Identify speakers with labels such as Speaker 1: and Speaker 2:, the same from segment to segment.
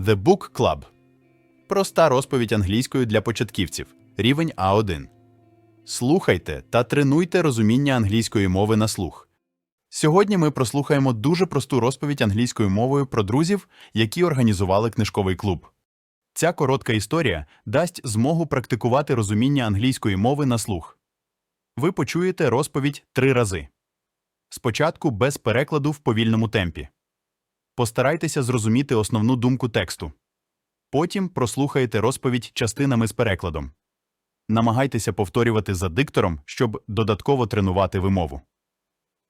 Speaker 1: The Book Club. Проста розповідь англійською для початківців. Рівень А1. Слухайте та тренуйте розуміння англійської мови на слух. Сьогодні ми прослухаємо дуже просту розповідь англійською мовою про друзів, які організували книжковий клуб. Ця коротка історія дасть змогу практикувати розуміння англійської мови на слух. Ви почуєте розповідь три рази. Спочатку без перекладу в повільному темпі. Постарайтеся зрозуміти основну думку тексту. Потім прослухайте розповідь частинами з перекладом. Намагайтеся повторювати за диктором, щоб додатково тренувати вимову.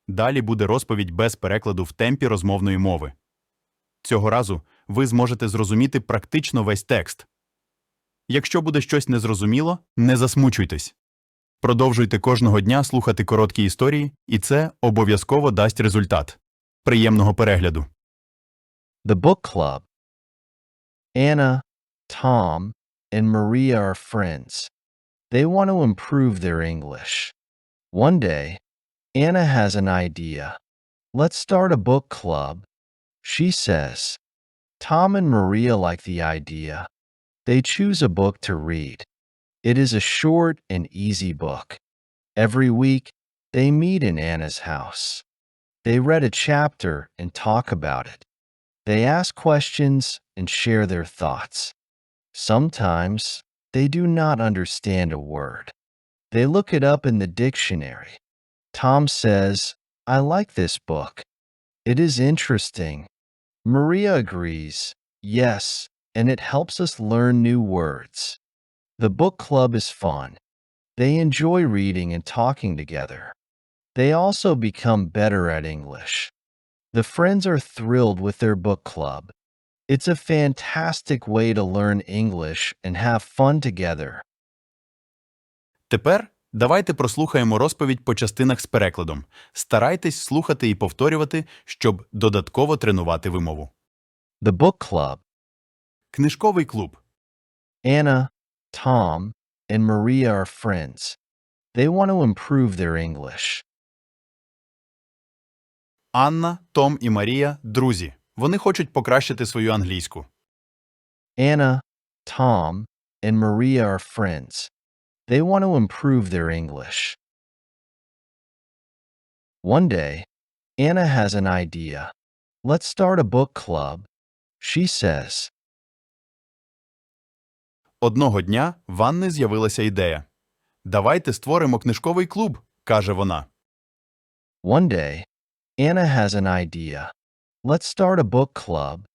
Speaker 1: Далі буде розповідь без перекладу в темпі розмовної мови. Цього разу ви зможете зрозуміти практично весь текст. Якщо буде щось незрозуміло, не засмучуйтесь. Продовжуйте кожного дня слухати короткі історії, і це обов'язково дасть результат. Приємного перегляду!
Speaker 2: The Book Club. Anna, Tom, and Maria are friends. They want to improve their English. One day, Anna has an idea. Let's start a book club. She says. Tom and Maria like the idea. They choose a book to read. It is a short and easy book. Every week, they meet in Anna's house. They read a chapter and talk about it. They ask questions and share their thoughts. Sometimes they do not understand a word. They look it up in the dictionary. Tom says, I like this book. It is interesting. Maria agrees, yes, and it helps us learn new words. The book club is fun. They enjoy reading and talking together. They also become better at English. The friends are thrilled with their book club. It's a fantastic way to learn English and have fun together.
Speaker 1: Тепер давайте прослухаємо розповідь по частинах з перекладом. Старайтесь слухати і повторювати, щоб додатково тренувати вимову.
Speaker 2: The book club.
Speaker 1: Книжковий клуб.
Speaker 2: Anna, Tom, and Maria are friends. They want to improve their English.
Speaker 1: Анна, Том і Марія друзі. Вони хочуть покращити свою англійську.
Speaker 2: Anna, Tom, and Maria are friends. They want to improve their English. One day, Anna has an idea. Let's start a book club. She says.
Speaker 1: Одного дня в Анни з'явилася ідея. Давайте створимо книжковий клуб, каже вона.
Speaker 2: One day, Anna has an idea. Let's start a book club.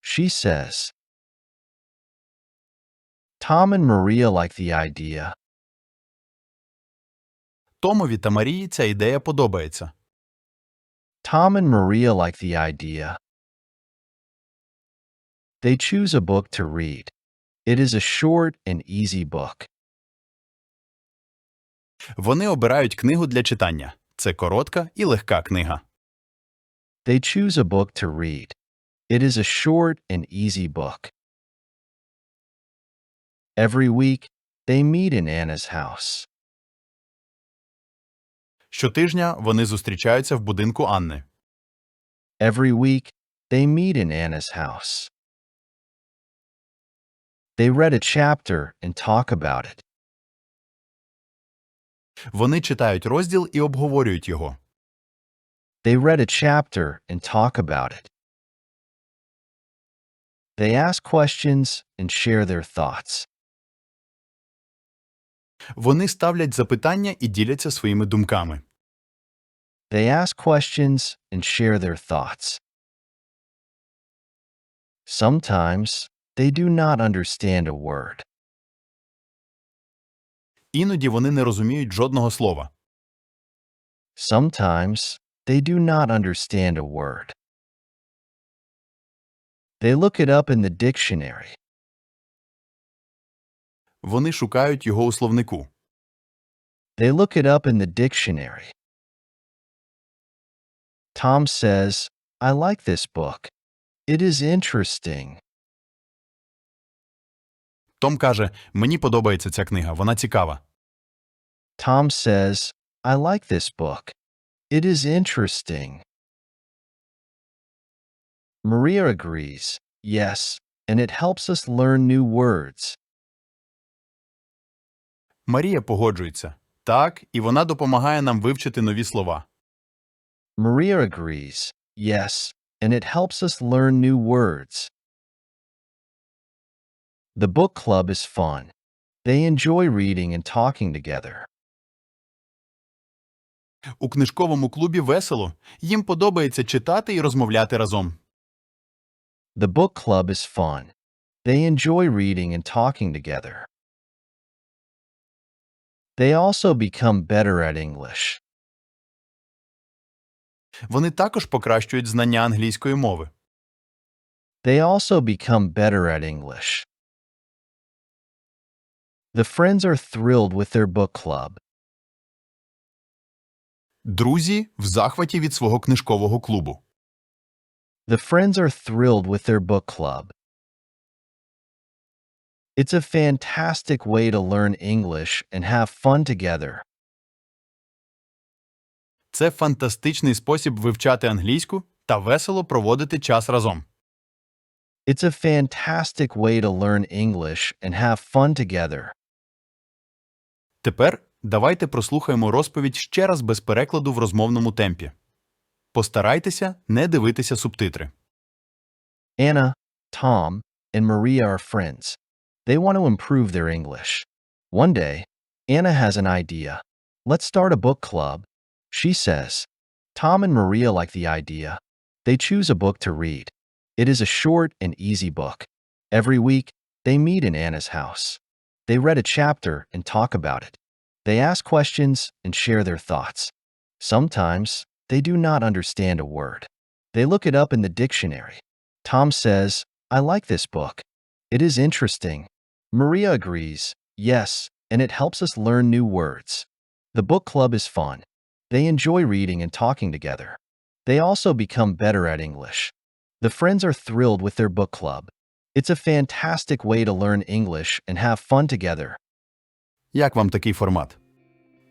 Speaker 2: She says. Tom and Maria like the idea.
Speaker 1: Томові та Марії ця ідея подобається.
Speaker 2: Tom and Maria like the idea. They choose a book to read. It is a short and easy book.
Speaker 1: Вони обирають книгу для читання. Це коротка і легка книга.
Speaker 2: They choose a book to read. It is a short and easy book. Every week, they meet in Anna's house.
Speaker 1: Щотижня вони зустрічаються в будинку Анни.
Speaker 2: Every week, they meet in Anna's house. They read a chapter and talk about it.
Speaker 1: Вони читають розділ і обговорюють його.
Speaker 2: They read a chapter and talk about it. They ask questions and share their thoughts.
Speaker 1: Вони ставлять запитання і діляться своїми думками.
Speaker 2: They ask questions and share their thoughts. Sometimes they do not understand a word.
Speaker 1: Іноді вони не розуміють жодного слова.
Speaker 2: Sometimes they do not understand a word. They look it up in the dictionary.
Speaker 1: Вони шукають його у словнику.
Speaker 2: They look it up in the dictionary. Tom says, I like this book. It is interesting.
Speaker 1: Том каже: Мені подобається ця книга, вона цікава.
Speaker 2: Tom says, I like this book. It is interesting. Maria agrees, yes, and it helps us learn new words.
Speaker 1: Марія погоджується. Так, і вона допомагає нам вивчити нові слова.
Speaker 2: Maria agrees. Yes, and it helps us learn new words. The book club is fun. They enjoy reading and talking together.
Speaker 1: У книжковому клубі весело. Їм подобається читати і розмовляти разом.
Speaker 2: The book club is fun. They enjoy reading and talking together. They also become better at English.
Speaker 1: Вони також покращують знання англійської мови.
Speaker 2: They also become better at English. The friends are thrilled with their book club.
Speaker 1: Друзі в захваті від свого книжкового клубу.
Speaker 2: The friends are thrilled with their book club. It's a fantastic way to learn English and have fun together.
Speaker 1: Це фантастичний спосіб вивчати англійську та весело проводити час разом.
Speaker 2: It's a fantastic way to learn English and have fun together.
Speaker 1: Тепер давайте прослухаємо розповідь ще раз без перекладу в розмовному темпі. Постарайтеся не дивитися субтитри.
Speaker 2: Anna, Tom, and Maria are friends. They want to improve their English. One day, Anna has an idea. Let's start a book club. She says. Tom and Maria like the idea. They choose a book to read. It is a short and easy book. Every week, they meet in Anna's house. They read a chapter and talk about it. They ask questions and share their thoughts. Sometimes, they do not understand a word. They look it up in the dictionary. Tom says, I like this book. It is interesting. Maria agrees, yes, and it helps us learn new words. The book club is fun. They enjoy reading and talking together. They also become better at English. The friends are thrilled with their book club. It's a fantastic way to learn English and have fun together.
Speaker 1: Як вам такий формат?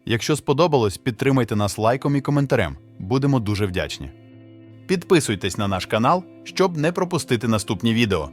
Speaker 1: Якщо сподобалось, підтримайте нас лайком і коментарем. Будемо дуже вдячні. Підписуйтесь на наш канал, щоб не пропустити наступні відео.